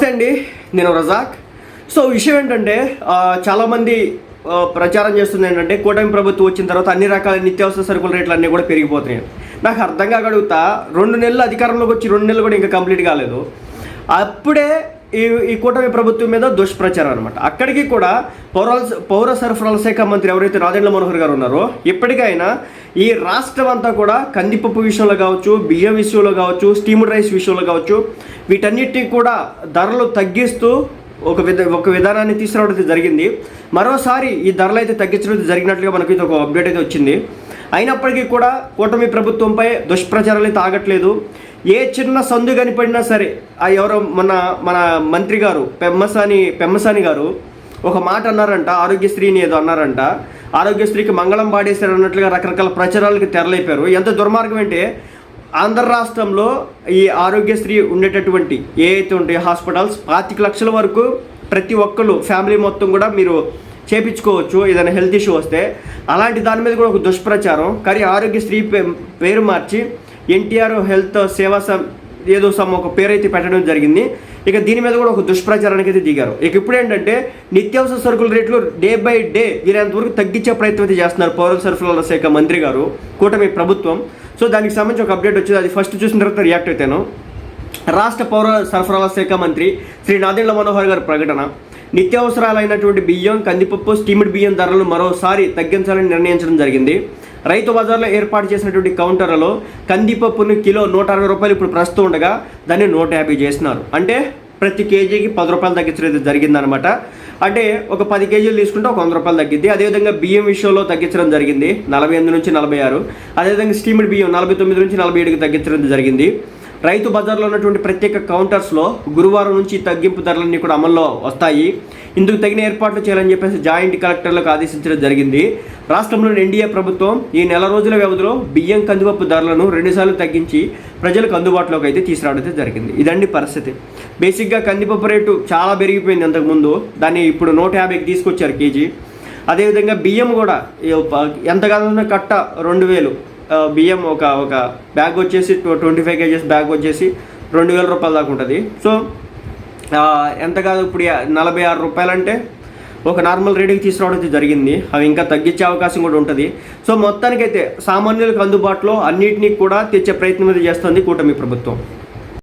నమస్తే అండి నేను రజాక్. సో విషయం ఏంటంటే చాలామంది ప్రచారం చేస్తుంది ఏంటంటే కూటమి ప్రభుత్వం వచ్చిన తర్వాత అన్ని రకాల నిత్యావసర సరుకుల రేట్లు అన్నీ కూడా పెరిగిపోతున్నాయి. నాకు అర్థం కాగలుగుతా అడుగుతా రెండు నెలలు అధికారంలోకి వచ్చి రెండు నెలలు కూడా ఇంకా కంప్లీట్ కాలేదు. అప్పుడే ఈ ఈ కూటమి ప్రభుత్వం మీద దుష్ప్రచారం అనమాట అక్కడికి కూడా పౌర పౌర సరఫరాల శాఖ మంత్రి ఎవరైతే రాజేంద్ర మనోహర్ గారు ఉన్నారో ఇప్పటికైనా ఈ రాష్ట్రం అంతా కూడా కందిపప్పు విషయంలో కావచ్చు బియ్యం విషయంలో కావచ్చు స్టీమ్డ్ రైస్ విషయంలో కావచ్చు వీటన్నిటిని కూడా ధరలు తగ్గిస్తూ ఒక విధ ఒక విధానాన్ని తీసుకురావడం జరిగింది. మరోసారి ఈ ధరలు అయితే తగ్గించడం జరిగినట్లుగా మనకి ఇది ఒక అప్డేట్ అయితే వచ్చింది. అయినప్పటికీ కూడా కూటమి ప్రభుత్వంపై దుష్ప్రచారాలు అయితే ఆగట్లేదు. ఏ చిన్న సందు కనిపడినా సరే ఆ ఎవరో మన మన మంత్రి గారు పెమ్మసాని పెమ్మసాని గారు ఒక మాట అన్నారంట ఆరోగ్యశ్రీని ఏదో అన్నారంట. ఆరోగ్యశ్రీకి మంగళం పాడేశారు అన్నట్లుగా రకరకాల ప్రచారాలకు తెరలేపారు. ఎంత దుర్మార్గం అంటే ఆంధ్ర రాష్ట్రంలో ఈ ఆరోగ్యశ్రీ ఉండేటటువంటి ఏ అయితే ఉంటాయో హాస్పిటల్స్ పాతిక లక్షల వరకు ప్రతి ఒక్కరు ఫ్యామిలీ మొత్తం కూడా మీరు చేపించుకోవచ్చు ఏదైనా హెల్త్ ఇష్యూ వస్తే. అలాంటి దాని మీద కూడా ఒక దుష్ప్రచారం. కానీ ఆరోగ్యశ్రీ పేరు మార్చి ఎన్టీఆర్ హెల్త్ సేవా సం ఏదో సమ్ ఒక పేరైతే పెట్టడం జరిగింది. ఇక దీని మీద కూడా ఒక దుష్ప్రచారానికి అయితే దిగారు. ఇక ఇప్పుడు ఏంటంటే నిత్యావసర సరుకుల రేట్లు డే బై డే వీరంత వరకు తగ్గించే ప్రయత్నం అయితే చేస్తున్నారు పౌర సరఫరాల శాఖ మంత్రి గారు కూటమి ప్రభుత్వం. సో దానికి సంబంధించి ఒక అప్డేట్ వచ్చింది. అది ఫస్ట్ చూసిన తర్వాత రియాక్ట్ అవుతాను రాష్ట్ర పౌర సరఫరాల శాఖ మంత్రి శ్రీ నాదెండ్ల మనోహర్ గారి ప్రకటన నిత్యావసరాలైనటువంటి బియ్యం కందిపప్పు స్టీమ్డ్ బియ్యం ధరలు మరోసారి తగ్గించాలని నిర్ణయించడం జరిగింది. రైతు బజార్లో ఏర్పాటు చేసినటువంటి కౌంటర్లలో కందిపప్పును కిలో నూట అరవై రూపాయలు ఇప్పుడు ప్రస్తుతం ఉండగా దాన్ని నూట యాభై చేసినారు. అంటే ప్రతి కేజీకి పది రూపాయలు తగ్గించడం జరిగిందనమాట అంటే ఒక పది కేజీలు తీసుకుంటే ఒక వంద రూపాయలు తగ్గింది అదేవిధంగా బియ్యం విషయంలో తగ్గించడం జరిగింది. నలభై ఎనిమిది నుంచి నలభై ఆరు. అదేవిధంగా స్టీమ్డ్ బియ్యం నలభై తొమ్మిది నుంచి నలభై ఏడుకి తగ్గించడం జరిగింది. రైతు బజార్లో ఉన్నటువంటి ప్రత్యేక కౌంటర్స్లో గురువారం నుంచి తగ్గింపు ధరలన్నీ కూడా అమల్లో వస్తాయి. ఇందుకు తగిన ఏర్పాట్లు చేయాలని చెప్పేసి జాయింట్ కలెక్టర్లకు ఆదేశించడం జరిగింది. రాష్ట్రంలోని ఎన్డీఏ ప్రభుత్వం ఈ నెల రోజుల వ్యవధిలో బియ్యం కందిపప్పు ధరలను రెండుసార్లు తగ్గించి ప్రజలకు అందుబాటులోకి అయితే తీసుకురావడం అయితే జరిగింది. ఇదండి పరిస్థితి. బేసిక్గా కందిపప్పు రేటు చాలా పెరిగిపోయింది అంతకుముందు. దాన్ని ఇప్పుడు నూట యాభైకి తీసుకొచ్చారు కేజీ. అదేవిధంగా బియ్యం కూడా ఎంత కాదన్నా కట్ట రెండు వేలు. బియ్యం ఒక ఒక బ్యాగ్ వచ్చేసి ట్వంటీ ఫైవ్ కేజెస్ బ్యాగ్ వచ్చేసి రెండు వేల రూపాయల దాకా ఉంటుంది. సో ఎంత కాదు ఇప్పుడు నలభై ఆరు రూపాయలంటే ఒక నార్మల్ రేటుకి తీసుకురావడం అయితే జరిగింది. అవి ఇంకా తగ్గించే అవకాశం కూడా ఉంటుంది. సో మొత్తానికైతే సామాన్యులకు అందుబాటులో అన్నిటినీ కూడా తెచ్చే ప్రయత్నం అయితే చేస్తుంది కూటమి ప్రభుత్వం.